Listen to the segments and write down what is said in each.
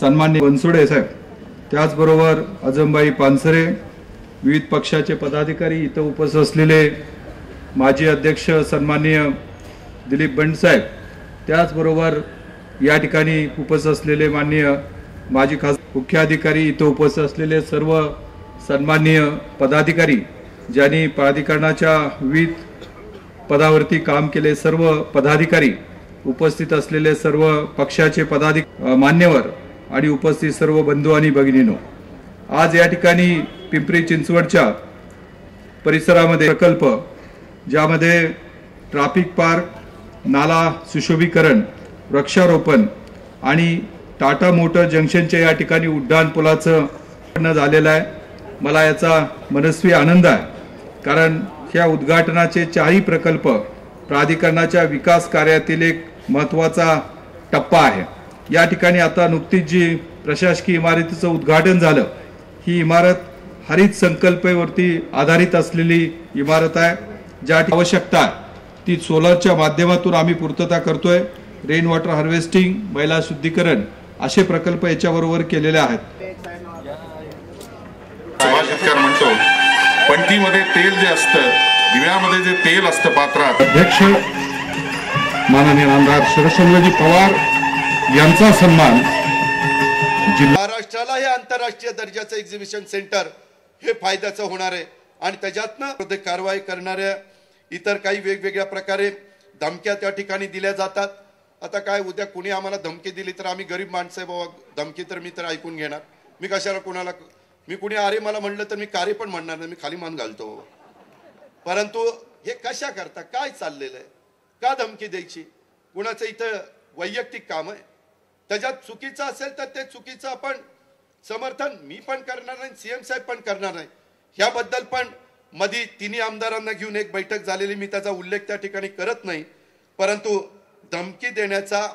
सन्मान्य बनसोडे साहेब त्याचबरोबर अजमबाई पानसरे विविध पक्षाचे पदाधिकारी इथं उपस्थित असलेले माजी अध्यक्ष सन्माननीय दिलीप बंडसाहेब त्याचबरोबर या ठिकाणी उपस्थित असलेले माननीय माजी खास मुख्याधिकारी इथं उपस्थित असलेले सर्व सन्माननीय पदाधिकारी ज्यांनी प्राधिकरणाच्या विविध पदावरती काम केले सर्व पदाधिकारी उपस्थित असलेले सर्व पक्षाचे पदाधिक मान्यवर आणि उपस्थित सर्व बंधू आणि भगिनीनो आज या ठिकाणी पिंपरी चिंचवडच्या परिसरामध्ये प्रकल्प ज्यामध्ये ट्राफिक पार्क नाला सुशोभीकरण वृक्षारोपण आणि टाटा मोटर जंक्शनच्या या ठिकाणी उड्डाण पुलाचं झालेलं आहे. मला याचा मनस्वी आनंद आहे कारण ह्या उद्घाटनाचे चारही प्रकल्प प्राधिकरणाच्या विकास कार्यातील एक महत्त्वाचा टप्पा आहे. या ठिकाणी आता नुकतीच जी प्रशासकीय इमारतीचं उद्घाटन झालं. ही इमारत हरित संकल्पेवरती आधारित असलेली इमारत आहे. ज्या आवश्यकता आहे ती सोलरच्या माध्यमातून आम्ही पूर्तता करतोय. रेन वॉटर हार्वेस्टिंग मैला शुद्धीकरण असे प्रकल्प याच्याबरोबर केलेले आहेत. म्हणतो पणतीमध्ये तेल जे असतं दिव्यामध्ये जे तेल असतं पात्रात. अध्यक्ष माननीय आमदार शरदचंद्रजी पवार यांचा सन्मान महाराष्ट्राला हे आंतरराष्ट्रीय दर्जाचं एक्झिबिशन सेंटर हे फायद्याचं होणार आहे. आणि त्याच्यातनं कारवाई करणाऱ्या इतर काही वेगवेगळ्या प्रकारे धमक्या त्या ठिकाणी दिल्या जातात. आता काय उद्या कुणी आम्हाला धमकी दिली तर आम्ही गरीब माणसं आहे बाबा. धमकी तर मी तर ऐकून घेणार. मी कशाला कुणाला मी कुणी अरे मला म्हणलं तर मी कार्य पण म्हणणार नाही. मी खाली मान घालतो परंतु हे कशा करता? काय चाललेलं आहे? का धमकी द्यायची? कुणाचं इथं वैयक्तिक काम आहे? त्याच्यात चुकीचं असेल तर ते चुकीचं आपण समर्थन मी पण करणार नाही सीएम साहेब पण करणार नाही. ह्याबद्दल पण मधी तिन्ही आमदारांना घेऊन एक बैठक झालेली मी त्याचा उल्लेख त्या ठिकाणी करत नाही. परंतु धमकी देण्याचा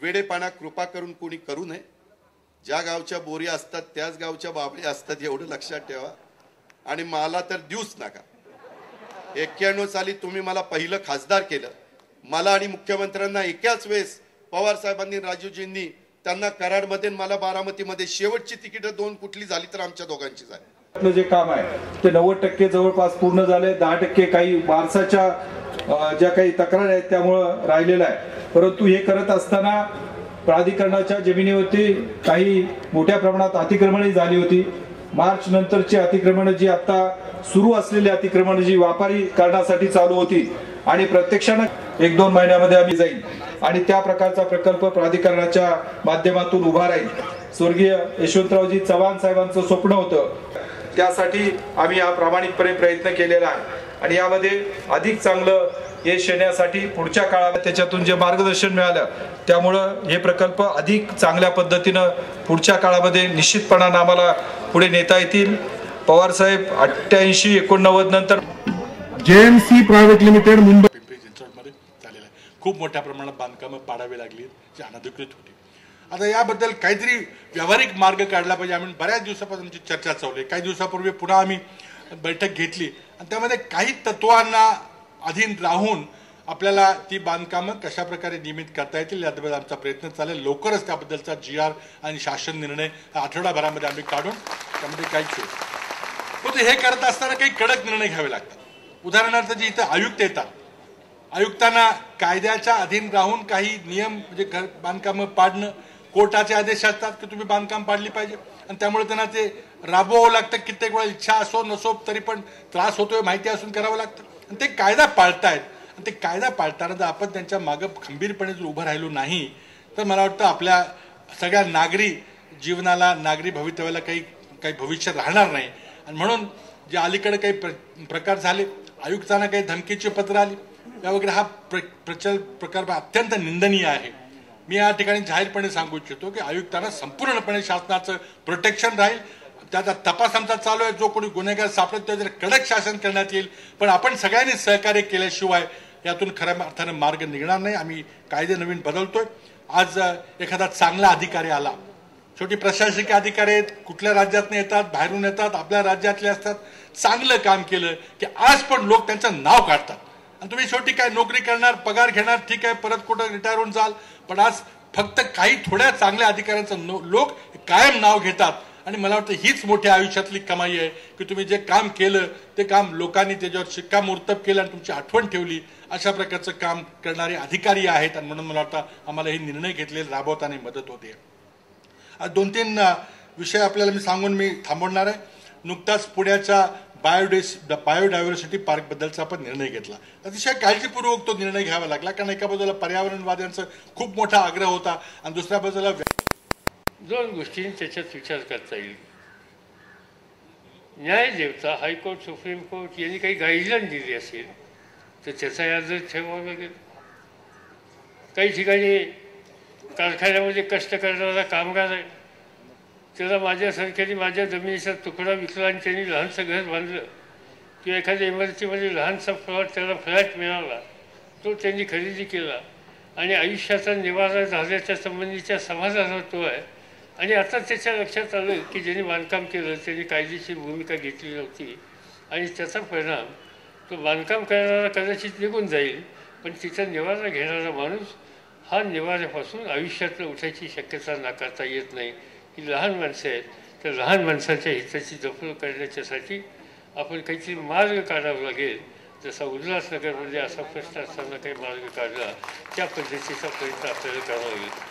वेडेपाणा कृपा करून कोणी करू नये. ज्या गावच्या बोरी असतात त्याच गावच्या बाबळी असतात एवढं लक्षात ठेवा. आणि मला तर देऊच नका. एक्क्याण्णव साली तुम्ही मला पहिलं खासदार केलं. मला आणि मुख्यमंत्र्यांना एकाच वेळेस पवार साहेबांनी राजूजींनी त्यांना कराडमध्ये मला बारामतीमध्ये शेवटची तिकीटं दोन कुठली झाली तर आमच्या दोघांची झाली. आपलं जे काम आहे ते नव्वद टक्के जवळपास पूर्ण झाले दहा टक्के काही वारसाच्या ज्या काही तक्रार आहेत त्यामुळं राहिलेलं आहे. परंतु हे करत असताना प्राधिकरणाच्या जमिनीवरती काही मोठ्या प्रमाणात अतिक्रमणही झाली होती. मार्च नंतरची अतिक्रमण जी आता सुरू असलेली अतिक्रमण जी व्यापारी करण्यासाठी चालू होती आणि प्रत्यक्षानं एक दोन महिन्यामध्ये आम्ही जाईल आणि त्या प्रकारचा प्रकल्प प्राधिकरणाच्या माध्यमातून उभा राहील. स्वर्गीय यशवंतरावजी चव्हाण साहेबांचं स्वप्न होतं. त्यासाठी आम्ही हा प्रामाणिकपणे प्रयत्न केलेला आहे. आणि यामध्ये अधिक चांगलं यश येण्यासाठी पुढच्या काळात त्याच्यातून जे मार्गदर्शन मिळालं त्यामुळं हे प्रकल्प अधिक चांगल्या पद्धतीनं पुढच्या काळामध्ये निश्चितपणानं आम्हाला पुढे नेता येतील. पवार साहेब अठ्ठ्याऐंशी एकोणनव्वद नंतर C private limited Mumbai Pimpri चिंचवडमध्ये झालेला आहे खूप मोठ्या प्रमाणात बांधकामं पाडावी लागली जी अनधिकृत होती. आता याबद्दल काहीतरी व्यावहारिक मार्ग काढला पाहिजे. आम्ही बऱ्याच दिवसापासूनची चर्चा चालू आहे. काही दिवसापूर्वी पुन्हा आम्ही बैठक घेतली. आणि त्यामध्ये काही तत्वांना अधीन राहून आपल्याला ती बांधकामं कशा प्रकारे नियमित करता येतील याबद्दल आमचा प्रयत्न चालेल. लवकरच त्याबद्दलचा जी आर आणि शासन निर्णय हा आठवडाभरामध्ये आम्ही काढून त्यामध्ये काही परंतु हे करत असताना काही कडक निर्णय घ्यावे लागतात. उदाहरणार्थ जे इथं आयुक्त येतात आयुक्तांना कायद्याच्या अधीन राहून काही नियम म्हणजे घर बांधकामं पाडणं कोर्टाचे आदेश असतात की तुम्ही बांधकाम पाडली पाहिजे. आणि त्यामुळे त्यांना ते राबवावं लागतं. कित्येक वेळा इच्छा असो नसो तरी पण त्रास होतोय माहिती असून करावं लागतं. आणि ते कायदा पाळतायत. आणि ते कायदा पाळताना जर आपण त्यांच्या मागं खंबीरपणे जर उभं राहिलो नाही तर मला वाटतं आपल्या सगळ्या नागरी जीवनाला नागरी भवितव्याला काही काही भविष्य राहणार नाही. आणि म्हणून जे अलीकडे काही प्र प्रकार झाले आयुक्तांना काही धमकीची पत्र आली. या वगैरे हा प्र प्रचल प्रकार अत्यंत निंदनीय आहे. मी या ठिकाणी जाहीरपणे सांगू इच्छितो की आयुक्तांना संपूर्णपणे शासनाचं प्रोटेक्शन राहील. त्याचा तपास आमचा चालू आहे. जो कोणी गुन्हेगार सापडत त्यावर कडक शासन करण्यात येईल. पण आपण सगळ्यांनी सहकार्य केल्याशिवाय यातून खऱ्या अर्थानं मार्ग निघणार नाही. आम्ही कायदे नवीन बदलतोय. आज एखादा चांगला अधिकारी आला. छोटी प्रशासकीय अधिकारी आहेत. कुठल्या राज्यातून येतात? बाहेरून येतात. आपल्या राज्यातले असतात. चांगलं काम केलं की आज पण लोक त्यांचं नाव काढतात. आणि तुम्ही शेवटी काय नोकरी करणार पगार घेणार ठीक आहे परत कुठं रिटायर होऊन जाल. पण आज फक्त काही थोड्या चांगल्या अधिकाऱ्यांचं नो- लोक कायम नाव घेतात. आणि मला वाटतं हीच मोठ्या आयुष्यातली कमाई आहे की तुम्ही जे काम केलं ते काम लोकांनी त्याच्यावर शिक्कामोर्तब केलं आणि तुमची आठवण ठेवली. अशा प्रकारचं काम करणारे अधिकारी आहेत आणि म्हणून मला वाटतं आम्हाला हे निर्णय घेतलेले राबवताना मदत होते. आज दोन तीन विषय आपल्याला मी सांगून मी थांबवणार आहे. नुकताच पुण्याच्या बायोडेस बायोडायव्हर्सिटी पार्कबद्दलचा आपण निर्णय घेतला. अतिशय काळजीपूर्वक तो निर्णय घ्यावा लागला कारण एका बाजूला पर्यावरणवाद्यांचा खूप मोठा आग्रह होता आणि दुसऱ्या बाजूला दोन गोष्टी त्याच्यात विचार करता येईल. न्याय देवता हायकोर्ट सुप्रीम कोर्ट यांनी काही गाईडलाईन दिली असेल तर त्याचा याद ठेवावा लागेल. काही ठिकाणी कारखान्यामध्ये कष्ट करणारा कामगार आहे. त्याला माझ्यासारख्याने माझ्या जमिनीचा तुकडा विकला आणि त्यांनी लहानसं घर बांधलं. किंवा एखाद्या इमारतीमध्ये लहानसा फ्लॉट त्याला फ्लॅट मिळाला. तो त्यांनी खरेदी केला. आणि आयुष्याचा निवारा झाल्याच्या संबंधीच्या समाधान तो आहे. आणि आता त्याच्या लक्षात आलं की ज्यांनी बांधकाम केलं त्यांनी कायदेशीर भूमिका घेतली नव्हती. आणि त्याचा परिणाम तो बांधकाम करणारा कदाचित निघून जाईल पण तिचा निवारा घेणारा माणूस हा निवाऱ्यापासून आयुष्यातलं उठायची शक्यता नाकारता येत नाही. ही लहान माणसं आहेत. तर लहान माणसाच्या हिताची जपणूक करण्याच्यासाठी आपण काहीतरी मार्ग काढावा लागेल. जसा उल्हासनगरमध्ये असा प्रश्न असताना काही मार्ग काढला त्या पद्धतीचा प्रयत्न आपल्याला करावा लागेल.